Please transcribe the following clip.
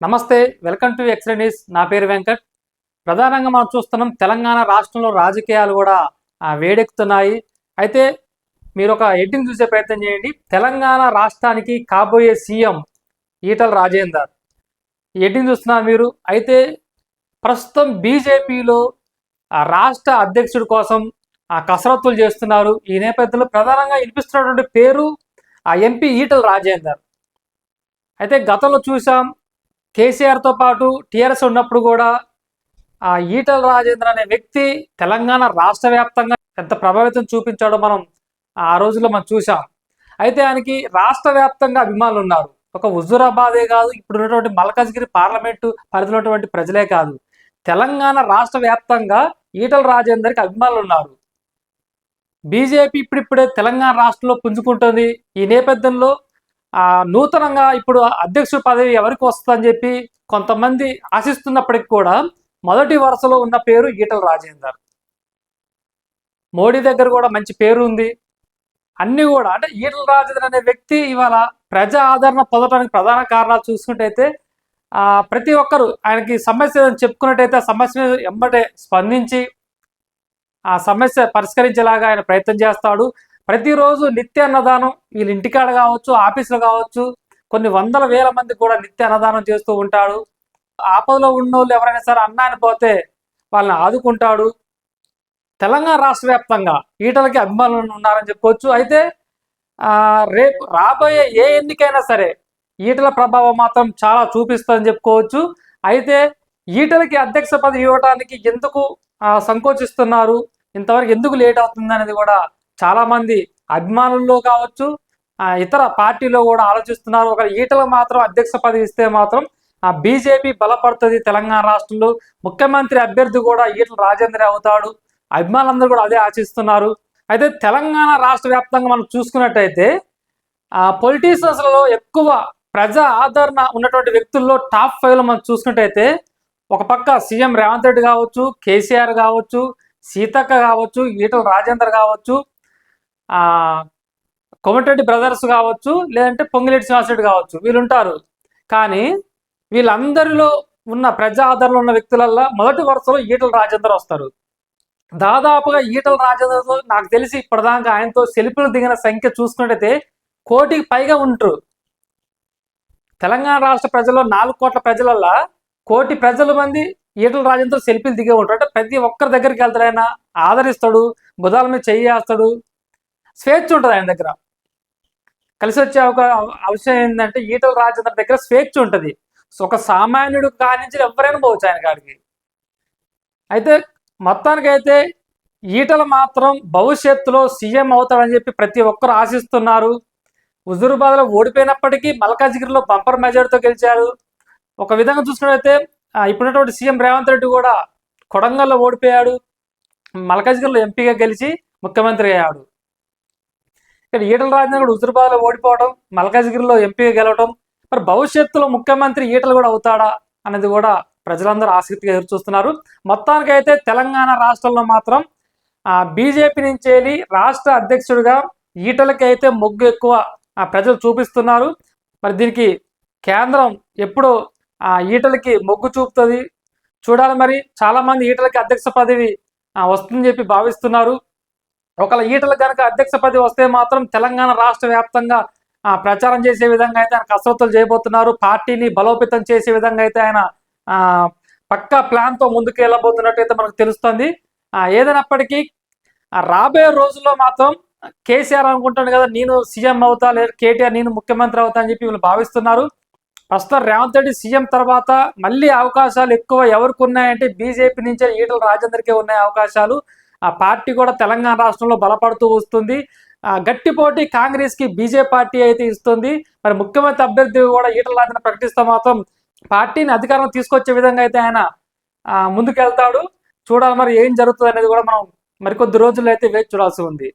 నమస్తే welcome to x ray news. నా పేరు వెంకట్. ప్రధానంగా మనం చూస్తున్నాం తెలంగాణ రాష్ట్రంలో రాజకీయాలు కూడా వేడెక్కుతున్నాయి. అయితే మీరు ఒక హెడ్డింగ్ చూసే ప్రయత్నం చేయండి. తెలంగాణ రాష్ట్రానికి కాబోయే సీఎం ఈటల రాజేందర్. ఈ హెడ్డింగ్ చూస్తున్నారు మీరు. అయితే ప్రస్తుతం బీజేపీలో రాష్ట్ర అధ్యక్షుడి కోసం ఆ కసరత్తులు చేస్తున్నారు. ఈ నేపథ్యంలో ప్రధానంగా వినిపిస్తున్నటువంటి పేరు ఆ ఎంపీ ఈటల రాజేందర్. అయితే గతంలో చూసాం కేసీఆర్తో పాటు టీఆర్ఎస్ ఉన్నప్పుడు కూడా ఆ ఈటల రాజేంద్ర అనే వ్యక్తి తెలంగాణ రాష్ట్ర వ్యాప్తంగా ఎంత ప్రభావితం చూపించాడో మనం ఆ రోజుల్లో మనం చూసాం అయితే ఆయనకి రాష్ట్ర వ్యాప్తంగా అభిమానులు ఉన్నారు. ఒక హుజూరాబాదే కాదు ఇప్పుడు ఉన్నటువంటి మల్కాజ్గిరి పార్లమెంటు పరిధిలో ఉన్నటువంటి ప్రజలే కాదు. తెలంగాణ రాష్ట్ర వ్యాప్తంగా ఈటల రాజేందర్కి అభిమానులు ఉన్నారు. బీజేపీ ఇప్పుడిప్పుడే తెలంగాణ రాష్ట్రంలో పుంజుకుంటుంది. ఈ నేపథ్యంలో నూతనంగా ఇప్పుడు అధ్యక్షుడి పదవి ఎవరికి వస్తుందని చెప్పి కొంతమంది ఆశిస్తున్నప్పటికి కూడా మొదటి వరుసలో ఉన్న పేరు ఈటల రాజేందర్. మోడీ దగ్గర కూడా మంచి పేరు ఉంది. అన్నీ కూడా అంటే ఈటల రాజేందర్ అనే వ్యక్తి ఇవాళ ప్రజా ఆదరణ పొందడానికి ప్రధాన కారణాలు చూసుకుంటైతే ఆ ప్రతి ఒక్కరు ఆయనకి సమస్య చెప్పుకున్నట్టయితే ఆ సమస్య ఎంబటే స్పందించి ఆ సమస్య పరిష్కరించేలాగా ఆయన ప్రయత్నం చేస్తాడు. ప్రతిరోజు నిత్య అన్నదానం వీళ్ళు ఇంటికాడ కావచ్చు ఆఫీసులో కావచ్చు. కొన్ని వందల వేల మంది కూడా నిత్య అన్నదానం చేస్తూ ఉంటాడు. ఆపదలో ఉన్న వాళ్ళు ఎవరైనా సరే అన్న పోతే వాళ్ళని ఆదుకుంటాడు. తెలంగాణ రాష్ట్ర వ్యాప్తంగా ఈటలకి అభిమానులు ఉన్నారని చెప్పుకోవచ్చు అయితే రేపు రాబోయే ఏ ఎన్నికైనా సరే ఈటల ప్రభావం మాత్రం చాలా చూపిస్తుందని చెప్పుకోవచ్చు. అయితే ఈటలకి అధ్యక్ష పదవి ఇవ్వడానికి ఎందుకు సంకోచిస్తున్నారు? ఇంతవరకు ఎందుకు లేట్ అవుతుంది అనేది కూడా చాలా మంది అభిమానుల్లో కావచ్చు ఆ, ఇతర పార్టీలో కూడా ఆలోచిస్తున్నారు. ఒక ఈటలు మాత్రం అధ్యక్ష పదవి ఇస్తే మాత్రం ఆ బీజేపీ బలపడుతుంది తెలంగాణ రాష్ట్రంలో. ముఖ్యమంత్రి అభ్యర్థి కూడా ఈటల రాజేంద్ర అవుతాడు. అభిమానులందరూ కూడా అదే ఆశిస్తున్నారు. అయితే తెలంగాణ రాష్ట్ర వ్యాప్తంగా మనం చూసుకున్నట్టయితే ఆ పొలిటీషియన్స్లలో ఎక్కువ ప్రజా ఆదరణ ఉన్నటువంటి వ్యక్తుల్లో టాప్ ఫైవ్లో మనం చూసుకున్నట్టయితే ఒక పక్క సీఎం రేవంత్ రెడ్డి కావచ్చు కేసీఆర్ కావచ్చు సీతక్క కావచ్చు ఈటల రాజేందర్ కావచ్చు కోమటిరెడ్డి బ్రదర్స్ కావచ్చు లేదంటే పొంగిరెడ్డి శ్రీనివాసరెడ్డి కావచ్చు వీళ్ళు ఉంటారు కానీ వీళ్ళందరిలో ఉన్న ప్రజా ఆదరణ ఉన్న వ్యక్తులల్లో మొదటి వరుసలో ఈటల రాజేందర్ వస్తారు. దాదాపుగా ఈటల రాజేందర్తో నాకు తెలిసి ఇప్పటిదాకా ఆయనతో సెల్ఫీలు దిగిన సంఖ్య చూసుకున్నట్టయితే కోటికి పైగా ఉంటారు. తెలంగాణ రాష్ట్ర ప్రజల్లో నాలుగు కోట్ల ప్రజలల్లా కోటి ప్రజల మంది ఈటల రాజేంద్ర సెల్ఫీలు దిగే ఉంటారు. అంటే ప్రతి ఒక్కరి దగ్గరికి వెళ్తాడు ఆయన ఆదరిస్తాడు బుధాల మీద చెయ్యి వేస్తాడు స్వేచ్ఛ ఉంటుంది ఆయన దగ్గర. కలిసి వచ్చే ఒక అవసరం ఏంటంటే ఈటల రాజేంద్ర దగ్గర స్వేచ్ఛ ఉంటుంది. సో ఒక సామాన్యుడు కానించి ఎవరైనా పోవచ్చు ఆయన కాడికి. అయితే మొత్తానికైతే ఈటల మాత్రం భవిష్యత్తులో సీఎం అవుతాడని చెప్పి ప్రతి ఒక్కరు ఆశిస్తున్నారు. హుజూరుబాద్లో ఓడిపోయినప్పటికీ మల్కాజ్గిరిలో బంపర్ మెజార్టీతో గెలిచారు. ఒక విధంగా చూసుకున్నట్లయితే ఇప్పుడున్నటువంటి సీఎం రేవంత్ రెడ్డి కూడా కొడంగల్లో ఓడిపోయాడు. మల్కాజ్గిరిలో ఎంపీగా గెలిచి ముఖ్యమంత్రి అయ్యాడు. ఇక్కడ ఈటల రాజేంద్ర కూడా ఓడిపోవడం మల్కాజ్గిరిలో ఎంపీగా గెలవడం మరి భవిష్యత్తులో ముఖ్యమంత్రి ఈటలు కూడా అవుతాడా అనేది కూడా ప్రజలందరూ ఆసక్తిగా ఎదురు చూస్తున్నారు మొత్తానికైతే తెలంగాణ రాష్ట్రంలో మాత్రం బీజేపీ నుంచి వెళ్ళి రాష్ట్ర అధ్యక్షుడిగా ఈటలకి అయితే మొగ్గు ఎక్కువ ప్రజలు చూపిస్తున్నారు. మరి దీనికి కేంద్రం ఎప్పుడు ఆ ఈటలకి మొగ్గు చూపుతుంది? చూడాలి మరి. చాలా మంది ఈటలకి అధ్యక్ష పదవి వస్తుందని చెప్పి భావిస్తున్నారు. ఒకవేళ ఈటలు కనుక అధ్యక్ష పదవి వస్తే మాత్రం తెలంగాణ రాష్ట్ర వ్యాప్తంగా ప్రచారం చేసే విధంగా అయితే ఆయన కసరత్తులు చేయబోతున్నారు. పార్టీని బలోపేతం చేసే విధంగా అయితే ఆయన ఆ, పక్కా ప్లాన్తో ముందుకు వెళ్ళబోతున్నట్టు అయితే మనకు తెలుస్తుంది. ఏదైనప్పటికీ రాబోయే రోజుల్లో మాత్రం కేసీఆర్ అనుకుంటాను కదా నేను సీఎం అవుతా లేదా కేటీఆర్ నేను ముఖ్యమంత్రి అవుతా అని చెప్పి వీళ్ళు భావిస్తున్నారు. ప్రస్తుతం రేవంత్ రెడ్డి సీఎం తర్వాత మళ్ళీ అవకాశాలు ఎక్కువ ఎవరికి ఉన్నాయంటే బీజేపీ నుంచే ఈటల రాజేందర్కే ఉన్నాయి అవకాశాలు. ఆ పార్టీ కూడా తెలంగాణ రాష్ట్రంలో బలపడుతూ వస్తుంది. ఆ గట్టి పోటీ కాంగ్రెస్కి బీజేపీ పార్టీ అయితే ఇస్తుంది. మరి ముఖ్యమంత్రి అభ్యర్థి కూడా ఈటల రాజన ప్రకటిస్తే మాత్రం పార్టీని అధికారం తీసుకొచ్చే విధంగా అయితే ఆయన ముందుకెళ్తాడు. చూడాలి మరి ఏం జరుగుతుంది అనేది కూడా మనం మరికొద్ది రోజుల్లో అయితే వేచి చూడాల్సి ఉంది.